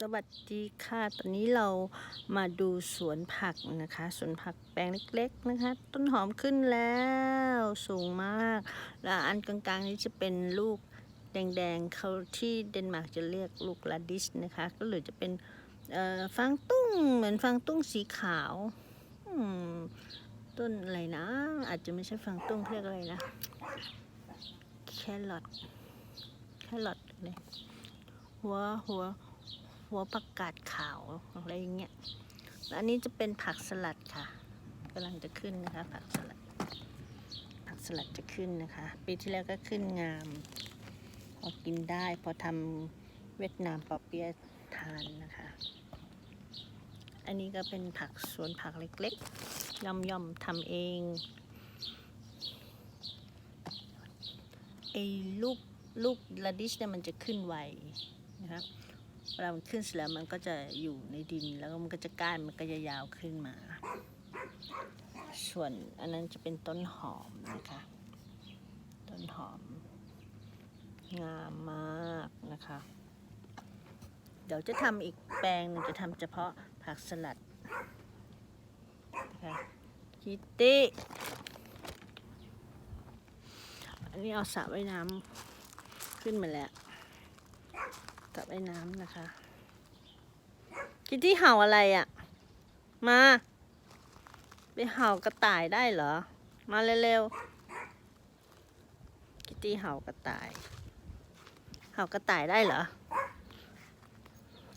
สวัสดีค่ะ ตอนนี้เรามาดูสวนผักนะคะ สวนผักแปลงเล็กๆนะคะ ต้นหอมขึ้นแล้วสูงมาก แล้วอันกลางๆนี้จะเป็นลูกแดงๆเขาที่เดนมาร์กจะเรียกลูกลาดิสนะคะ ก็หลือจะเป็นฟางตุ้งเหมือนฟางตุ้งสีขาวต้นอะไรนะ อาจจะไม่ใช่ฟางตุ้งเขาเรียกอะไรนะ แครอทแครอทเลยหัวหัว หัวผักกาดขาวอะไรอย่างเงี้ยแล้วอันนี้จะเป็นผักสลัดค่ะกำลังจะขึ้นนะคะ ผักสลัด ผักสลัดจะขึ้นนะคะ ปีที่แล้วก็ขึ้นงาม พอกินได้พอทำเวียดนามปอเปี๊ยะทานนะคะ อันนี้ก็เป็นผักสวนผักเล็กๆ ย่อมย่อมๆทำเองไอ้ลูกลูกลาดิชเนี่ยมันจะขึ้นไวนะคะ เวลามันขึ้นเสร็จแล้วมันก็จะอยู่ในดินแล้วมันก็จะก้านมันก็จะยาวขึ้นมา ส่วนอันนั้นจะเป็นต้นหอมนะคะ ต้นหอม งามมากนะคะ เดี๋ยวจะทำอีกแปลงนึงจะทำเฉพาะผักสลัดนะคะคิตตี้อันนี้เอาสระว่ายน้ำขึ้นมาแล้ว สระว่ายน้ำนะคะคิตตี้เห่าอะไรอะ่ะ มา ไปเห่ากระต่ายได้เหรอ มาเร็วๆคิตตี้เห่ากระต่าย เห่ากระต่ายได้เหรอ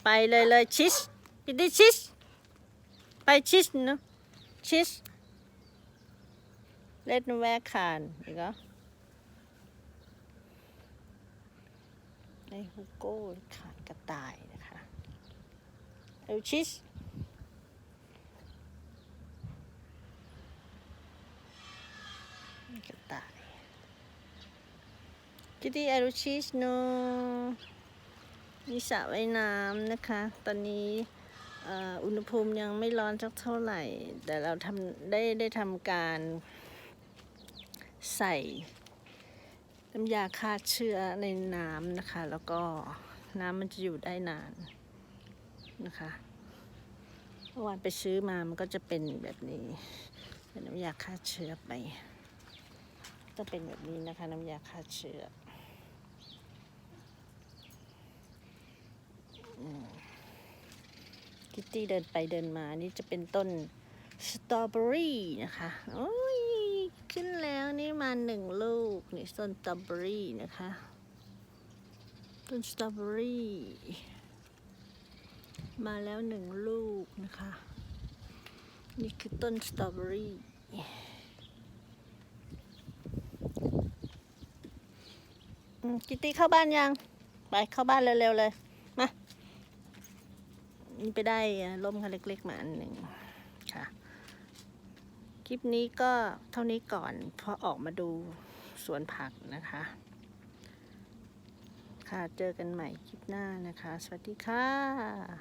ไปเลยเลยชิสคิตตี้ชิส ไปชิสเนอะชิส เล่นแวกคานอีกเหรอใน ฮูโก้ขาดกระต่ายนะคะเอลชิสกระต่ายคิตตี้เอลชิสโนนี่สระว่ายน้ำนะคะ ตอนนี้อุณหภูมิยังไม่ร้อนสักเท่าไหร่ แต่เราทำได้ได้ทำการใส่ น้ำยาฆ่าเชื้อในน้ำนะคะ แล้วก็น้ำมันจะอยู่ได้นานนะคะเมื่อวานไปซื้อมามันก็จะเป็นแบบนี้ เป็นน้ำยาฆ่าเชื้อไป จะเป็นแบบนี้นะคะ น้ำยาฆ่าเชื้อคิตตี้เดินไปเดินมา นี่จะเป็นต้นสตรอเบอรี่นะคะ โอ้ย ขึ้นแล้วนี่มาหนึ่งลูก นี่ต้นสตรอเบอรี่นะคะ ต้นสตรอเบอรี่ มาแล้วหนึ่งลูกนะคะ นี่คือต้นสตรอเบอรี่กิตตี้เข้าบ้านยัง ไปเข้าบ้านเร็วๆเลย มานี่ไปได้อะร่มคันเล็กๆมาอันหนึ่งค่ะ คลิปนี้ก็เท่านี้ก่อนพราะออกมาดู สวนผักนะคะ ค่ะเจอกันใหม่คลิปหน้านะคะ สวัสดีค่ะ